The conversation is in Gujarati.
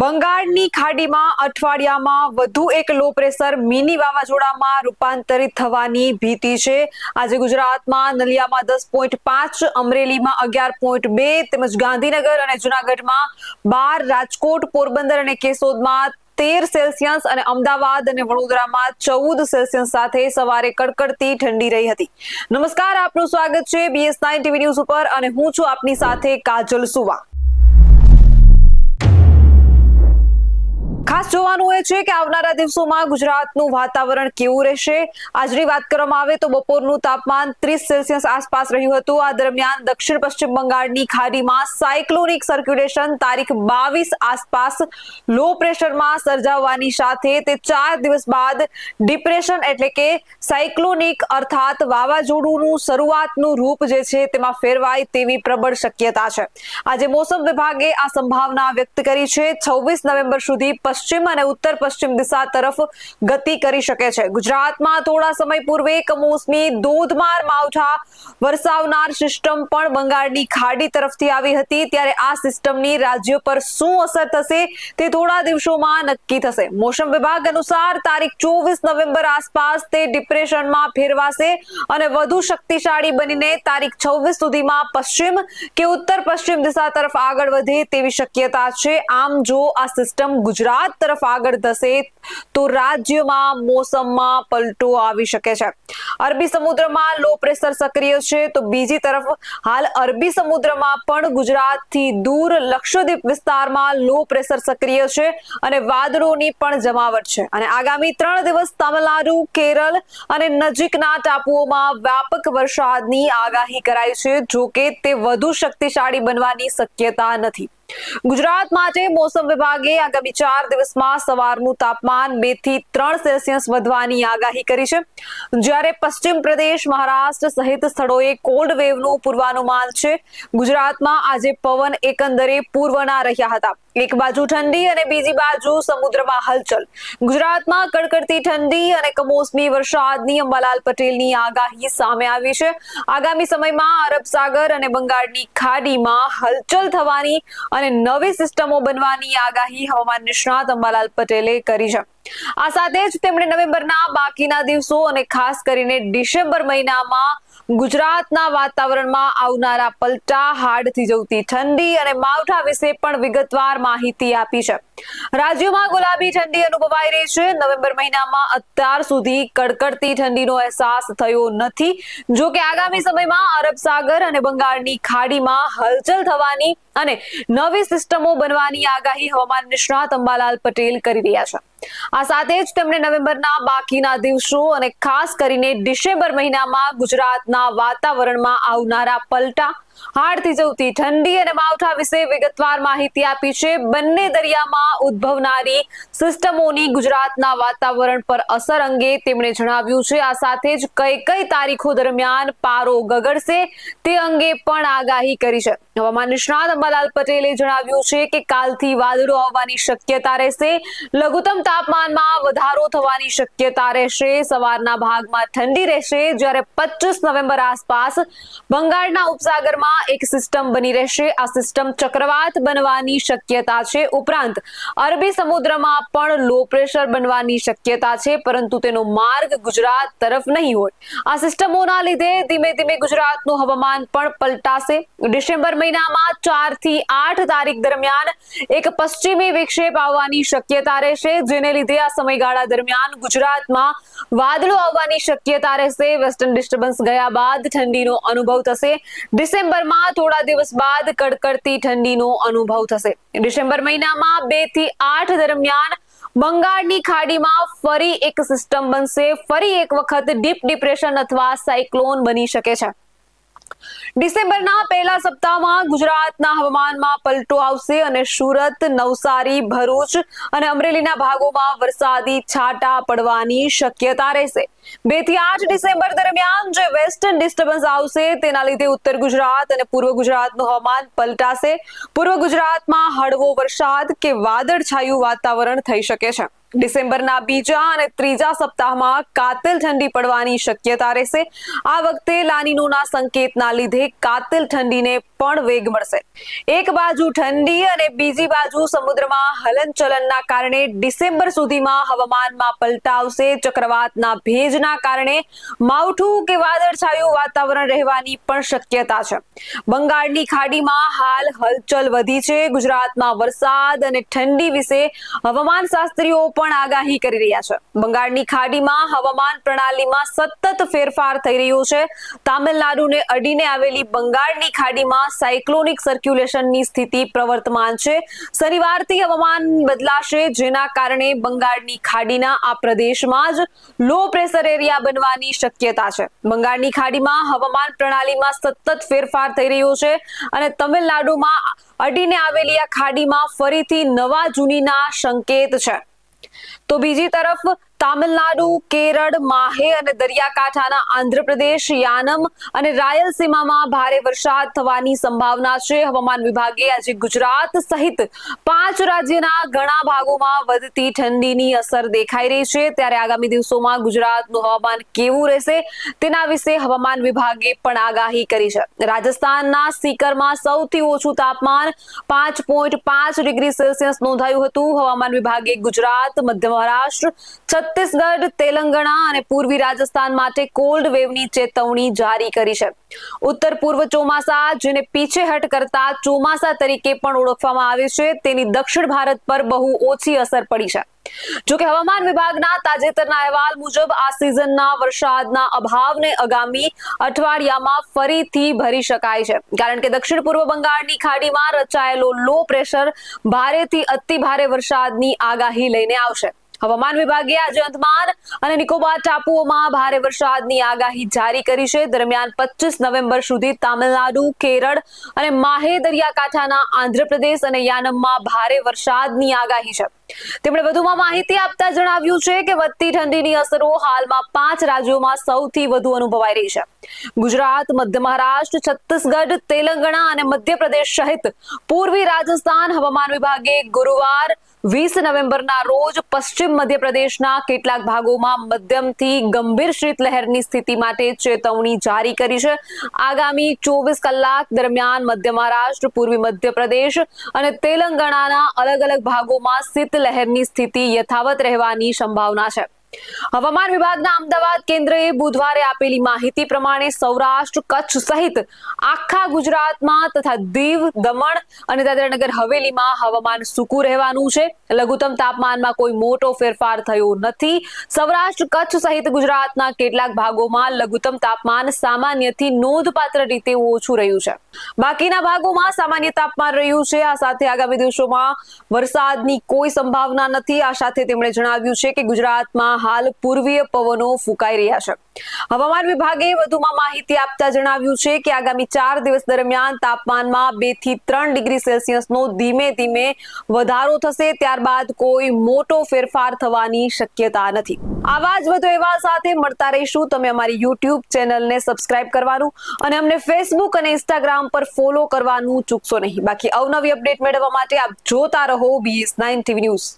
બંગાળની ખાડીમાં અઠવાડિયામાં વધુ એક લો પ્રેશર મિની વાવાઝોડામાં રૂપાંતરિત થવાની ભીતિ છે. આજે ગુજરાતમાં નલિયામાં દસ પોઈન્ટ પાંચ, અમરેલીમાં અગિયાર પોઈન્ટ બે, તેમજ ગાંધીનગર અને જુનાગઢમાં બાર, રાજકોટ, પોરબંદર અને કેશોદમાં તેર સેલ્સિયસ અને અમદાવાદ અને વડોદરામાં ચૌદ સેલ્સિયસ સાથે સવારે કડકડતી ઠંડી રહી હતી. નમસ્કાર, આપનું સ્વાગત છે બીએસ નાઇન ટીવી ન્યૂઝ ઉપર અને હું છું આપની સાથે કાજલ સુવા. ખાસ જોવાનું એ છે કે આવનારા દિવસોમાં ગુજરાતનું વાતાવરણ કેવું રહેશે? આજની વાત કરવામાં આવે તો બપોરનું તાપમાન ત્રીસ સેલ્સિયસ આસપાસ રહ્યું હતું. આ દરમિયાન દક્ષિણ પશ્ચિમ બંગાળની ખાડીમાં સાયક્લોનિક સર્ક્યુલેશન તારીખ બાવીસ આસપાસ લો પ્રેશરમાં સર્જાવવાની સાથે તે ચાર દિવસ બાદ ડિપ્રેશન એટલે કે સાયક્લોનિક અર્થાત વાવાઝોડુંનું શરૂઆતનું રૂપ જે છે તેમાં ફેરવાય તેવી પ્રબળ શક્યતા છે. આજે મોસમ વિભાગે આ સંભાવના વ્યક્ત કરી છે. છવ્વીસ નવેમ્બર સુધી પશ્ચિમ અને ઉત્તર પશ્ચિમ દિશા તરફ ગતિ કરી શકે છે. ગુજરાતમાં થોડા સમય પૂર્વે કમોસમી ધોધમાર માવઠા વરસાવનાર સિસ્ટમ પણ બંગાળની ખાડી તરફથી આવી હતી. ત્યારે આ સિસ્ટમની રાજ્ય પર શું અસર થશે તે થોડા દિવસોમાં નક્કી થશે. મોસમ વિભાગ અનુસાર તારીખ ચોવીસ નવેમ્બર આસપાસ તે ડિપ્રેશનમાં ફેરવાશે અને વધુ શક્તિશાળી બનીને તારીખ છવ્વીસ સુધીમાં પશ્ચિમ કે ઉત્તર પશ્ચિમ દિશા તરફ આગળ વધે તેવી શક્યતા છે. આમ જો આ સિસ્ટમ ગુજરાત તરફ આગળ ધસે તો રાજ્યમાં મોસમમાં પલટો આવી શકે છે. અરબી સમુદ્રમાં લો પ્રેશર સક્રિય છે. તો બીજી તરફ હાલ અરબી સમુદ્રમાં પણ ગુજરાતથી દૂર લક્ષદ્વીપ વિસ્તારમાં લો પ્રેશર સક્રિય છે અને વાદળોની પણ જમાવટ છે. અને આગામી ત્રણ દિવસ તમિલનાડુ, કેરળ અને નજીકના ટાપુઓમાં વ્યાપક વરસાદની આગાહી કરાઈ છે. જોકે તે વધુ શક્તિશાળી બનવાની શક્યતા નથી. ગુજરાત માટે મોસમ વિભાગે આગામી ચાર દિવસમાં સવારનું તાપમાન બેથી ત્રણ સેલ્સિયસ વધવાની આગાહી કરી છે. જ્યારે પશ્ચિમ પ્રદેશ, મહારાષ્ટ્ર સહિત સ્થળોએ કોલ્ડ વેવનું પૂર્વાનુમાન છે. ગુજરાતમાં આજે પવન એકંદરે પૂર્વના રહ્યા હતા. એક બાજુ ઠંડી અને બીજી બાજુ સમુદ્રમાં હલચલ. ગુજરાતમાં કડકડતી ઠંડી અને કમોસમી વરસાદની અંબાલાલ પટેલની આગાહી સામે આવી છે. આગામી સમયમાં અરબ સાગર અને બંગાળની ખાડીમાં હલચલ થવાની અને નવી સિસ્ટમો બનવાની આગાહી હવામાન નિષ્ણાત અંબાલાલ પટેલે કરી છે. આ સાથે જ તેમણે નવેમ્બરના બાકીના દિવસો અને ખાસ કરીને ડિસેમ્બર મહિનામાં ગુજરાતના વાતાવરણમાં આવનારા પલટા, હાડથી જવતી ઠંડી અને માવઠા વિશે પણ વિગતવાર માહિતી આપી છે. રાજ્યમાં ગુલાબી ઠંડી અનુભવાઈ રહી છે. નવેમ્બર મહિનામાં અત્યાર સુધી કડકડતી ઠંડીનો અહેસાસ થયો નથી. જો કે આગામી સમયમાં અરબ સાગર અને બંગાળની ખાડીમાં હલચલ થવાની અને નવી સિસ્ટમો બનવાની આગાહી હવામાન નિષ્ણાત અંબાલાલ પટેલ કરી રહ્યા છે. આ સાથે જ તેમણે નવેમ્બરના બાકીના દિવસો અને ખાસ કરીને ડિસેમ્બર મહિનામાં ગુજરાતના વાતાવરણમાં આવનારા પલટા હાડથી જવતી ઠંડી અને માવઠા વિશે વિગતવાર માહિતી આપી છે. બંને દરિયામાં ઉદ્ભવનારી સિસ્ટમોની ગુજરાતના વાતાવરણ પર અસર અંગે તેમણે જણાવ્યું છે. આ સાથે જ કઈ કઈ તારીખો દરમિયાન પારો ગગડશે તે અંગે પણ આગાહી કરી છે. હવામાન નિષ્ણાત અંબાલાલ પટેલે જણાવ્યું છે કે કાલથી વાદળો આવવાની શક્યતા રહેશે. લઘુત્તમ તાપમાનમાં વધારો થવાની શક્યતા રહેશે. સવારના ભાગમાં ઠંડી રહેશે. જ્યારે પચીસ નવેમ્બર આસપાસ બંગાળના ઉપસાગરમાં એક સિસ્ટમ બની રહેશે. આ સિસ્ટમ ચક્રવાત બનવાની શક્યતા છે. ઉપરાંત, અરબી સમુદ્રમાં પણ લો પ્રેશર બનવાની શક્યતા છે, પરંતુ તેનો માર્ગ ગુજરાત તરફ નહીં હોય. આ સિસ્ટમોના લીધે ધીમે ધીમે ગુજરાતનું હવામાન પણ પલટાશે. ડિસેમ્બર મહિનામાં ચારથી આઠ તારીખ દરમિયાન એક પશ્ચિમી વિક્ષેપ આવવાની શક્યતા રહેશે, જેને લીધે આ સમયગાળા દરમિયાન ગુજરાતમાં વાદળો આવવાની શક્યતા રહેશે. વેસ્ટર્ન ડિસ્ટર્બન્સ ગયા બાદ ઠંડીનો અનુભવ થશે. ડિસેમ્બરમાં થોડા દિવસ બાદ કડકડતી ઠંડીનો અનુભવ થશે. ડિસેમ્બર મહિનામાં બેથી આઠ દરમિયાન બંગાળની ખાડીમાં ફરી એક સિસ્ટમ બનશે. ફરી એક વખત ડીપ ડિપ્રેશન અથવા સાયક્લોન બની શકે છે. ડિસેમ્બરના પહેલા સપ્તાહમાં ગુજરાતના હવામાનમાં પલટો આવશે અને સુરત, નવસારી, ભરૂચ અને અમરેલીના ભાગોમાં વરસાદી છાંટા પડવાની શક્યતા રહેશે. બેથી આઠ ડિસેમ્બર દરમિયાન જે વેસ્ટર્ન ડિસ્ટર્બન્સ આવશે તેના લીધે ઉત્તર ગુજરાત અને પૂર્વ ગુજરાતનું હવામાન પલટાશે. પૂર્વ ગુજરાતમાં હળવો વરસાદ કે વાદળછાયું વાતાવરણ થઈ શકે છે. ડિસેમ્બરના બીજા અને ત્રીજા સપ્તાહમાં કાતિલ ઠંડી પડવાની શક્યતા રહેશે. આ વખતે લાનીનોના સંકેતના લીધે કાતિલ ઠંડીને પણ વેગ મળશે. એક બાજુ ઠંડી અને બીજી બાજુ સમુદ્રમાં હલનચલનના કારણે ડિસેમ્બર સુધીમાં હવામાનમાં પલટાવશે ચક્રવાતના ભેજના કારણે માવઠું કે વાદળછાયું વાતાવરણ રહેવાની પણ શક્યતા છે. બંગાળની ખાડીમાં હાલ હલચલ વધી છે. ગુજરાતમાં વરસાદ અને ઠંડી વિશે હવામાન શાસ્ત્રીઓ પણ આગાહી કરી રહ્યા છે. બંગાળની ખાડીમાં હવામાન પ્રણાલીમાં સતત ફેરફાર થઈ રહ્યો છે. તામિલનાડુને અડીને આવેલી બંગાળની ખાડીમાં સાયક્લોનિક સર્ક્યુલેશનની સ્થિતિ પ્રવર્તમાન છે. શનિવારથી હવામાન બદલાશે, જેના કારણે બંગાળની ખાડીના આ પ્રદેશમાં જ લો પ્રેશર એરિયા બનવાની શક્યતા છે. બંગાળની ખાડીમાં હવામાન પ્રણાલીમાં સતત ફેરફાર થઈ રહ્યો છે અને તમિલનાડુમાં અડીને આવેલી આ ખાડીમાં ફરીથી નવા જૂનીના સંકેત છે. તો બીજી તરફ તામિલનાડુ, કેરળ, માહે અને દરિયાકાંઠાના આંધ્રપ્રદેશ, યાનમ અને રાયલસીમામાં ભારે વરસાદ થવાની સંભાવના છે. હવામાન વિભાગે આજે ગુજરાત સહિત પાંચ રાજ્યના ઘણા ભાગોમાં વધતી ઠંડીની અસર દેખાઈ રહી છે. ત્યારે આગામી દિવસોમાં ગુજરાતનું હવામાન કેવું રહેશે તેના વિશે હવામાન વિભાગે પણ આગાહી કરી છે. રાજસ્થાનના સીકરમાં સૌથી ઓછું તાપમાન પાંચ પોઈન્ટ પાંચ ડિગ્રી સેલ્સિયસ નોંધાયું હતું. હવામાન વિભાગે ગુજરાત મધ્ય મહારાષ્ટ્ર, છત્તીસગઢ, તેલંગણા અને પૂર્વી રાજસ્થાન માટે કોલ્ડ વેવની ચેતવણી જારી કરી છે. ઉત્તર પૂર્વ ચોમાસા જેને પીછેહટ કરતા ચોમાસા તરીકે પણ ઓળખવામાં આવે છે, તેની દક્ષિણ ભારત પર બહુ ઓછી અસર પડી છે. જોકે હવામાન વિભાગના તાજેતરના અહેવાલ મુજબ આ સિઝનના વરસાદના અભાવને આગામી અઠવાડિયામાં ફરીથી ભરી શકાય છે. કારણ કે દક્ષિણ પૂર્વ બંગાળની ખાડીમાં રચાયેલો લો પ્રેશર ભારેથી અતિ ભારે વરસાદની આગાહી લઈને આવશે. હવામાન વિભાગે આજે અંદમાન અને નિકોબાર ટાપુઓમાં ભારે વરસાદની આગાહી જારી કરી છે. દરમિયાન પચીસ નવેમ્બર સુધી તામિલનાડુ, કેરળ અને માહે દરિયાકાંઠાના આંધ્રપ્રદેશ અને યાનમમાં ભારે વરસાદની આગાહી છે. તેમણે વધુમાં માહિતી આપતા જણાવ્યું છે કે વધતી ઠંડીની અસરો હાલમાં પાંચ રાજ્યોમાં સૌથી વધુ અનુભવાઈ રહી છે. ગુજરાત, મધ્ય મહારાષ્ટ્ર, છત્તીસગઢ, તેલંગાણા અને મધ્યપ્રદેશ સહિત પૂર્વી રાજસ્થાન હવામાન વિભાગે ગુરુવાર વીસ નવેમ્બરના રોજ પશ્ચિમ મધ્યપ્રદેશના કેટલાક ભાગોમાં મધ્યમથી ગંભીર શીતલહેરની સ્થિતિ માટે ચેતવણી જારી કરી છે. આગામી ચોવીસ કલાક દરમિયાન મધ્ય મહારાષ્ટ્ર, પૂર્વી મધ્યપ્રદેશ અને તેલંગાણાના અલગ અલગ ભાગોમાં શીતલહેરની સ્થિતિ યથાવત રહેવાની સંભાવના છે. હવામાન વિભાગના અમદાવાદ કેન્દ્રએ બુધવારે આપેલી માહિતી પ્રમાણે સૌરાષ્ટ્ર, કચ્છ સહિત આખા ગુજરાતમાં તથા દીવ, દમણ અને દાદરાનગર હવેલીમાં હવામાન સૂકું રહેવાનું છે. લઘુત્તમ તાપમાનમાં કોઈ મોટો ફેરફાર થયો નથી. સૌરાષ્ટ્ર, કચ્છ સહિત ગુજરાતના કેટલાક ભાગોમાં લઘુત્તમ તાપમાન સામાન્યથી નોંધપાત્ર રીતે ઓછું રહ્યું છે. બાકીના ભાગોમાં સામાન્ય તાપમાન રહ્યું છે. આ સાથે આગામી દિવસોમાં વરસાદની કોઈ સંભાવના નથી. આ સાથે તેમણે જણાવ્યું છે કે ગુજરાતમાં હાલ પૂર્વીય પવનો ફૂંકાઈ રહ્યા છે. હવામાન વિભાગે વધુમાં માહિતી આપતા જણાવ્યું છે કે આગામી ચાર દિવસ દરમિયાન તાપમાનમાં બેથી ત્રણ ડિગ્રી સેલ્સિયસનો ધીમે ધીમે વધારો થશે. ત્યારબાદ કોઈ મોટો ફેરફાર થવાની શક્યતા નથી. આવા જ વધુ એવા સાથે મળતા રહીશું. તમે અમારી યુટ્યુબ ચેનલને સબસ્ક્રાઇબ કરવાનું અને અમને ફેસબુક અને ઇન્સ્ટાગ્રામ પર ફોલો કરવાનું ચૂકશો નહીં. બાકી અવનવી અપડેટ મેળવવા માટે આપ જોતા રહો બીએસ નાઇન ટીવી ન્યૂઝ